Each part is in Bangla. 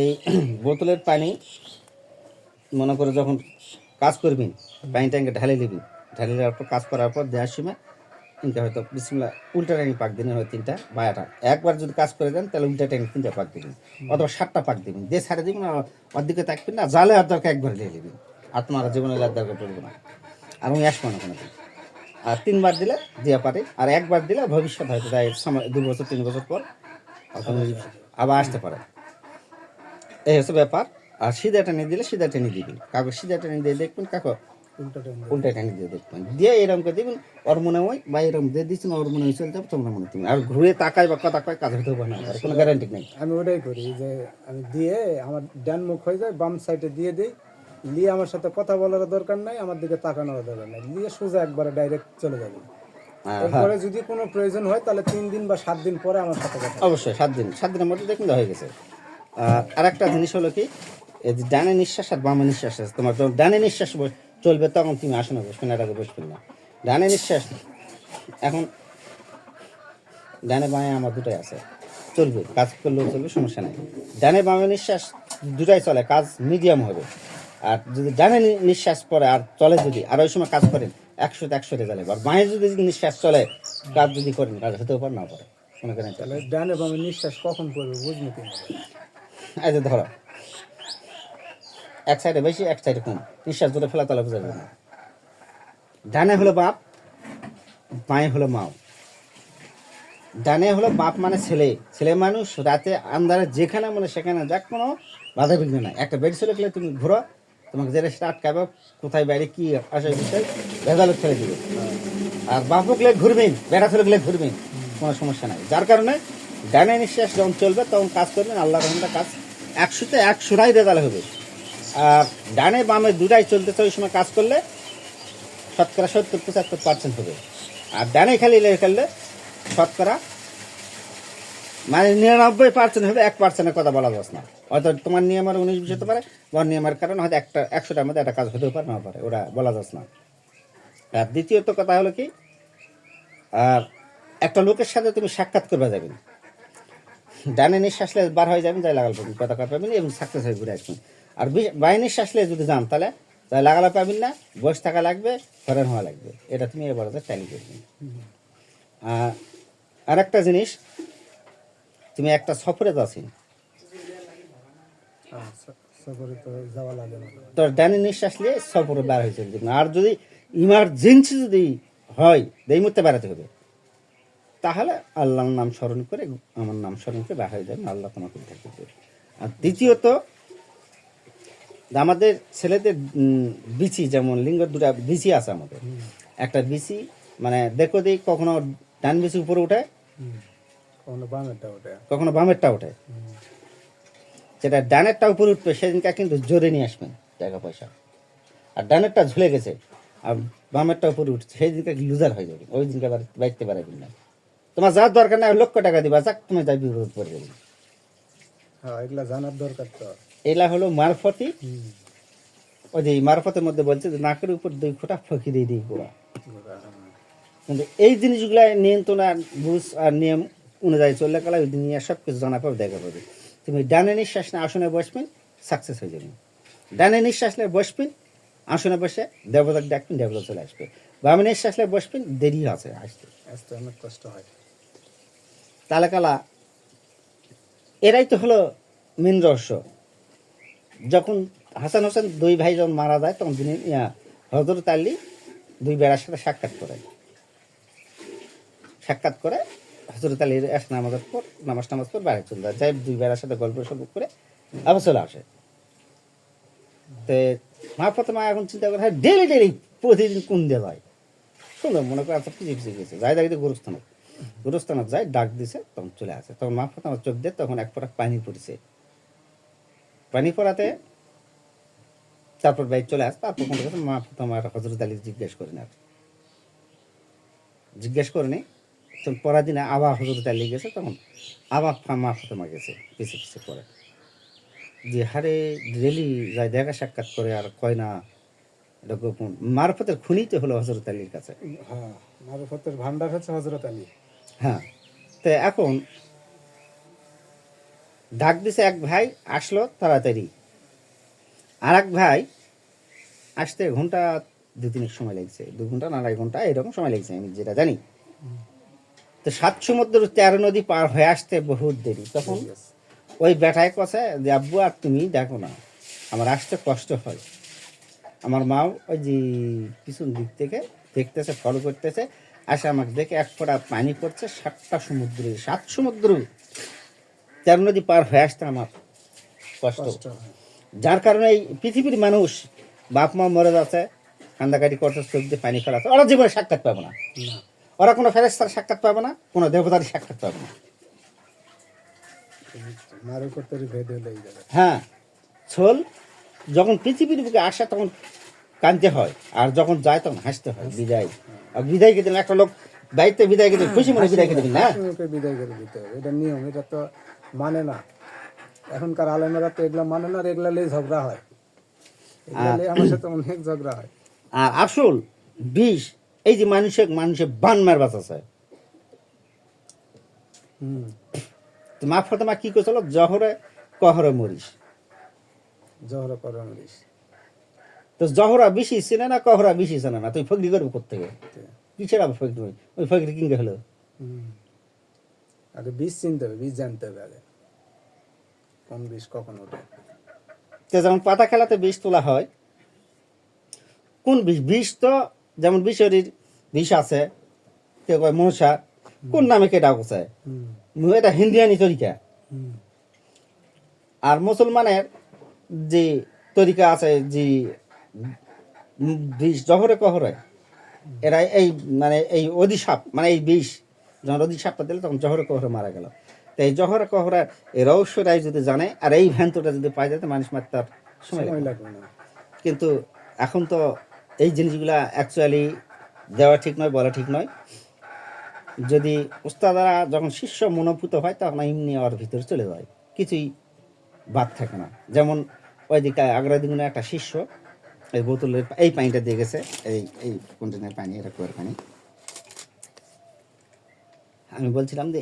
এই বোতলের পানি মনে করে যখন কাজ করবি পানি ট্যাঙ্কে ঢালে দিবি ঢালে দেওয়ার পর কাজ করার পর দেওয়ার সময় তিনটা হয়তো বিসমিল্লা উল্টা ট্যাঙ্কি পাক দিনে হয় তিনটা বায়াটা একবার যদি কাজ করে দেন তাহলে উল্টা ট্যাঙ্কি তিনটা পাক দিবেন। অথবা সাতটা পাক দিবেন। দিয়ে ছাড়ে দিবি না অর্ধেকে থাকবি না জালে আর দরকার একবার দিয়ে দিবি আত্মারা জীবনে আর দরকার পড়বে না। আর আমি আসব না কোনো দিন। আর তিনবার দিলে দিয়া পারে আর একবার দিলে ভবিষ্যৎ হয়তো তাই সময় দু বছর তিন বছর পর আবার আসতে পারে। এই হচ্ছে ব্যাপার। আর সিধা টেনে দিলে সিধা টেনে দিবেন কাগজ সিধা টেনে দিয়ে দেখবেন কাকো উল্টা টেনে দিয়ে দেখবেন। দিয়ে এরকম করে দিবেন ওর মনে হয় বা এরকম দিয়ে দিচ্ছেন ওর মনে হয় চলতে হবে তোমরা মনে তুমি। আর ঘুরে তাকায় বা কথা কয় কাজ হতে হবে না। আর কোনো গ্যারান্টি নেই। আমি ওটাই করি যে আমি দিয়ে আমার ডান মুখ হয়ে যায় বাম সাইডে দিয়ে দিই। নিয়ে আমার সাথে কথা বলার দরকার নাই আমার দিকে তাকানোর দরকার নাই। নিয়ে সোজা একবারে ডাইরেক্ট চলে যাবে। এরপরে যদি কোনো প্রয়োজন হয় তাহলে তিন দিন বা সাত দিন পরে আমার সাথে কথা অবশ্যই সাত দিন। সাত দিনের মধ্যে দেখুন হয়ে গেছে। আর আরেকটা জিনিস হলো কি এই যে ডানে নিঃশ্বাস আর বামে নিঃশ্বাস আছে। তোমার যখন ডানে নিঃশ্বাস চলবে তখন তুমি আসনে বসবে না এটাকে বসবে না। ডানে নিঃশ্বাস এখন ডানে বামে আমার দুটাই আছে। চলবে কাজ করলেও চলবে সমস্যা নেই। ডানে বামে নিঃশ্বাস দুটাই চলে কাজ মিডিয়াম হবে। আর যদি ডানে নিঃশ্বাস পরে আর চলে যদি আর ওই সময় কাজ করেন একশোতে একশো চলে আর বাঁয়ে যদি নিঃশ্বাস চলে কাজ যদি করেন কাজ হতেও পারে না পারে। কোনো কারণে চলে ডানে বামে নিঃশ্বাস কখন করবে বুঝব কি এই যে ধরো এক সাইডে বেশি এক সাইডে কম। নিঃশ্বাস ধরে ফেলা তাহলে বোঝা যাবে না। ডানে হলো বাপ বাঁয়ে হলো মাও। ডানে হলো বাপ মানে ছেলে। ছেলে মানুষ রাতে আন্ধারে যেখানে মানে সেখানে যাক কোনো বাধা বিঘ্ন নাই। একটা বেড ছেলে তুমি ঘুরো তোমাকে যেটা সেটা আটকাবে, কোথায়, বাইরে কি আসে বিষয়, ভেজালে ফেলে দিবে। আর বাপও গেলে ঘুরবেন বেড়া ফেলে গেলে ঘুরবেন কোনো সমস্যা নাই। যার কারণে ডানে নিঃশ্বাস যখন চলবে, তখন কাজ করবেন আল্লাহ রহমটা কাজ। একশোতে একশোটাই রেজাল্ট হবে। আর ডানে বামে দুটাই চলতে ওই সময় কাজ করলে শতকরা সত্তর পঁচাত্তর পার্সেন্ট হবে। আর ডানে খালি লেগে খেললে শতকরা মানে নিরানব্বই পার্সেন্ট হবে, এক পার্সেন্টের কথা বলা যাচ্ছে না। হয়তো তোমার নিয়মের উনিশ বিশ হতে পারে, বা নিয়মের কারণে হয়তো একটা, একশোটার মধ্যে একটা কাজ হতেও পারে, না পারে ওরা বলা যাচ্ছে না। আর দ্বিতীয়ত কথা হলো কি, আর একটা লোকের সাথে তুমি সাক্ষাৎ করবে যাবেন ডানে নিঃশ্বাসলে বার হয়ে যাবেন, যাই লাগাল পাবেন কথা কয় পাবেন, এবং সাকসেস হয়ে ঘুরে আসবেন। আর বি- বাই নিঃশ্বাসলে যদি যান তাহলে তাই লাগালে পাবেন না বসে থাকা লাগবে হরেন হওয়া লাগবে। এটা তুমি এবার ট্যালি করবেন আর একটা জিনিস তুমি একটা সফরে যাচ্ছি স- সফরে তো যাওয়া লাগে তোর ডানে নিঃশ্বাস নিয়ে সফরে বার হয়ে চলে যাবে। আর যদি ইমার্জেন্সি যদি হয় এই মুহূর্তে বেড়াতে হবে। তাহলে আল্লাহর নাম স্মরণ করে আমার নাম স্মরণ করে বার হয়ে যাবেন আল্লাহ তোমাকে উদ্ধার করবে। আর দ্বিতীয়ত আমাদের ছেলেদের বিচি যেমন লিঙ্গ দুটা বিচি আছে আমাদের। একটা বিচি মানে দেখো দিই কখনো ডান বিচি উপরে উঠে। কখনো বামেরটা ওটা কখনো বামেরটা ওঠে। যেটা ডানেরটা উপরে উঠবে সেদিনকে কিন্তু জোরে নিয়ে আসবেন টাকা পয়সা। আর ডানেরটা ঝুলে গেছে আর বামেরটা উপরে উঠছে সেই দিনকে লুজার হয়ে যাবে ওই দিনকে বাইতে পারবেন না। তোমার যার দরকার না লক্ষ টাকা দিবা যাক তুমি যাই বিরোধ করে দেবে হ্যাঁ এগুলা জানার দরকার তো। এলা হলো মারফতি। ওই যে মারফতের মধ্যে বলছে যে নাকের উপর দুই ফোঁটা ফকি দিয়ে দিই গোড়া। গোড়া, হ্যাঁ। কিন্তু এই জিনিসগুলা নিয়ন্ত্রণ আর বুঝ আর নিয়ম অনুযায়ী চললে গেলে ওই দুনিয়া সব কিছু জানা পাবে দেখা পাবে। তুমি ডানে নিঃশ্বাস না আসনে বসবেন সাকসেস হয়ে যাবেন ডানে নিঃশ্বাস নিয়ে বসবেন আসনে বসে দেবতাকে ডাকবেন দেবতা চলে আসবে। বামে নিঃশ্বাস নিয়ে বসবেন দেরি আছে আসতে। আসতে অনেক কষ্ট হয়। তাহলে কালা এরাই তো হলো মেন রহস্য। যখন হাসান হোসেন দুই ভাই যখন মারা যায় তখন তিনি হজরত আলী দুই বেড়ার সাথে সাক্ষাৎ করে। সাক্ষাৎ করে হজরত আলীর এক নামাজের পর, নামাজ নামাজ পর বাইরে চলে যায়। যাই দুই বেড়ার সাথে গল্প সল্প করে আবার চলে আসে। তে মা এখন চিন্তা করে হ্যাঁ ডেলি ডেলি প্রতিদিন কোন দিয়ে যায় সুন্দর মনে করে আচ্ছা পিছিয়ে পিছিয়ে গেছে। যাই দেখি গুরুস্থানত গুরুস্থানত যায় ডাক দিছে, তখন চলে আসে। তখন মা প্রথমে চোখ দিয়ে তখন এক ফোঁটা পানি পড়েছে। পানি পড়াতে তারপর বাইক চলে আসে। তারপর কোনো মা প্রথম আর হজরত আলী জিজ্ঞেস করে না জিজ্ঞেস করে নি তখন পরের দিনে আবার হজরত আলী গেছে তখন আবার ফা- মা ফাতেমা গেছে পিছিয়ে পিছিয়ে পরে যে হারে রেলি যায় দেখা সাক্ষাৎ করে আর কয় না গোপন। মারফতের খুনিতে হলো হজরত আলীর কাছে। হ্যাঁ মারুফতের ভান্ডার হচ্ছে হজরত আলী। হ্যাঁ তো এখন ডাক দিছে এক ভাই আসলো তাড়াতাড়ি। আর এক ভাই আসতে ঘণ্টা দু তিনের সময় লাগছে। দু ঘণ্টা না আড়াই ঘণ্টা এরকম সময় লাগছে আমি যেটা জানি। তো সাত সমুদ্র তেরো নদী পার হয়ে আসতে বহুত দেরি। তখন ওই বেটায় কথা যে আব্বু আর তুমি দেখো না আমার আসতে কষ্ট হয়। আমার মাও ওই যে পিছন দিক থেকে দেখতেছে ফলো করতেছে আসে আমাকে দেখে এক ফোঁটা পানি পড়ছে সাতটা সমুদ্রে সাত সমুদ্র তেরো নদী পার হয়ে আসতে আমার কষ্ট। যার কারণে এই পৃথিবীর মানুষ বাপ মা মরে যাচ্ছে কান্দাকাটি করছে চোখ দিয়ে পানি ফেলাচ্ছে। ওরা জীবনে সাক্ষাৎ পাবে না। ওরা কোনো ফেরেস্তার সাক্ষাৎ পাবে না কোনো দেবতার সাক্ষাৎ পাবে না। হ্যাঁ ছোল যখন পৃথিবীর বুকে আসে তখন কানতে হয় আর যখন যায় তখন হাসতে হয় বিদায়। আর বিদায় কে একটা লোক দায়িত্বে বিদায় কে খুশি মনে বিদায় দিবেন না? বিদায় করে দিতে হবে এটা নিয়ম এটা তো মানে না। এখনকার আলেমেরা তো এগুলা মানে না এগুলা নিয়ে ঝগড়া হয়। এগুলা আমার সাথে অনেক ঝগড়া হয়। আর আসল বিষ এই যে মানুষে মানুষের বান মার বাঁচাছে মা ফতেমা কি করছিল জহরে কহরে মরিস। ঝগড়া করে মরিস। তো জহরা বেশি চেনে না কহরা বেশি চেনে না? তুই ফকরি করবি কোথেকে কিসের আবার ফকরি করবি? ওই ফকরি কিনতে হলো? হুম। আগে বীজ চিনতে হবে বীজ জানতে হবে আগে। কোন বীজ কখন ওঠে? তো যেমন পাতা খেলাতে বিষ তোলা হয় কোন বিষ বিষ তো যেমন বিষরির বিষ আছে কেউ কয় মশা কোন নামে কেটা কোথায় এটা হিন্দিয়ানি তরিকা। আর মুসলমানের যে তরিকা আছে যে বিষ জহরে কহরে এরা এই মানে এই অধিসাপ মানে এই বিষ যখন অধিসাপটা দিলে তখন জহরে কহরে মারা গেল। তো এই জহরে কহরে এই রহস্যটাই যদি জানে আর এই ভ্যান্তটা যদি পাই যেত মানুষ মার তার সময়। লাগবে না। কিন্তু এখন তো এই জিনিসগুলা অ্যাকচুয়ালি দেওয়া ঠিক নয়, বলা ঠিক নয়। যদি উস্তাদারা যখন শিষ্য মনোভূত হয়, তখন এমনি ওর ভিতরে চলে যায়। কিছুই বাদ থাকে না। যেমন ওইদিকে আগ্রা দিগুনে একটা শিষ্য, এই বোতলের এই পানিটা দিয়ে গেছে। এই এই কন্টেনার পানি, এটা কুয়ার পানি। আমি বলছিলাম যে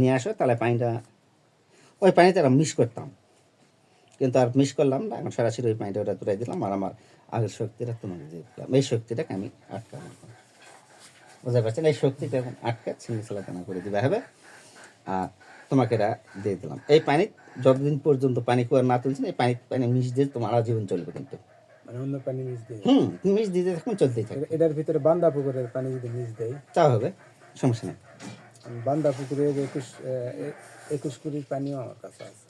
নিয়ে আসো, তাহলে পানিটা ওই পানিতে আমরা মিস করতাম। কিন্তু আর মিস করলাম না। এখন সরাসরি ওই পানিটা ওটা তুলে দিলাম আর আমার আগের শক্তিটা তোমাকে দিয়ে দিলাম। এই শক্তিটাকে আমি আটকাবো। বুঝতে পারছেন? এই শক্তিটা এখন আটকা ছিঁড়ে চালাচানা করে দিবে হবে? আর তোমাকে এটা দিয়ে দিলাম। এই পানি যতদিন পর্যন্ত পানি কুয়ার না তুলছেন এই পানি পানি মিশ দিয়ে তোমার জীবন চলবে কিন্তু। মানে অন্য পানি মিশ দিয়ে। হুম মিশ দিতে থাকুন চলতেই থাকবে। এটার ভিতরে বান্দা পুকুরের পানি যদি মিশ দেয় তা হবে সমস্যা নেই। বান্দা পুকুরে একুশ একুশ কুড়ির পানিও আমার কাছে আছে।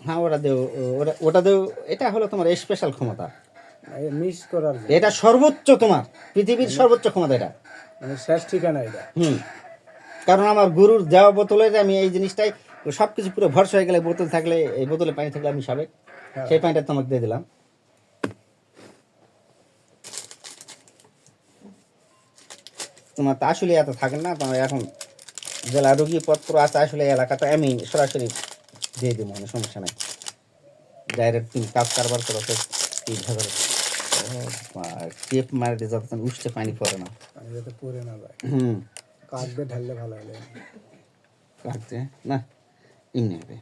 হ্যাঁ ওটা দেও ওটা ওটা দেও এটা হলো তোমার স্পেশাল ক্ষমতা। মিস করার এটা সর্বোচ্চ তোমার পৃথিবীর সর্বোচ্চ ক্ষমতা এটা। মানে শেষ ঠিকানা এটা। হুম। কারণ আমার গুরুর দেওয়া বোতলের আমি এই জিনিসটাই সব কিছু পুরো ভরসা হয়ে গেলে বোতল থাকলে এই বোতলে পানি থাকলে আমি সাবেক। হ্যাঁ। সেই পানিটা তোমাকে দিয়ে দিলাম। তোমার তো আসলে এত থাকে না তোমার এখন জেলা রোগীপত্র আছে আসলে এই এলাকাতে আমি সরাসরি দিয়ে দিব মানে সমস্যা নাই। ডাইরেক্ট তুমি কাজ কারবার করো তো এইভাবে টেপ মারে দিয়ে যতক্ষণ উঠতে পানি পড়ে না। পানি যাতে পড়ে না যায় হুম। দিয়ে ঢাললে ভালো হলে কাটতে না এমনি হবে।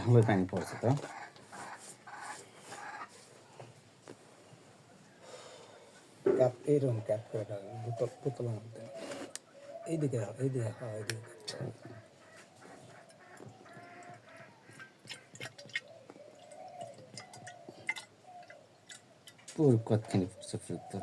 ঢালে পানি পড়ছে তো? ক্যাপ এইরকম ক্যাপ করে বোতল বোতলের মধ্যে। এইদিকে এইদিকে এইদিকে পুরো কতখানি পড়ছে ফুটতো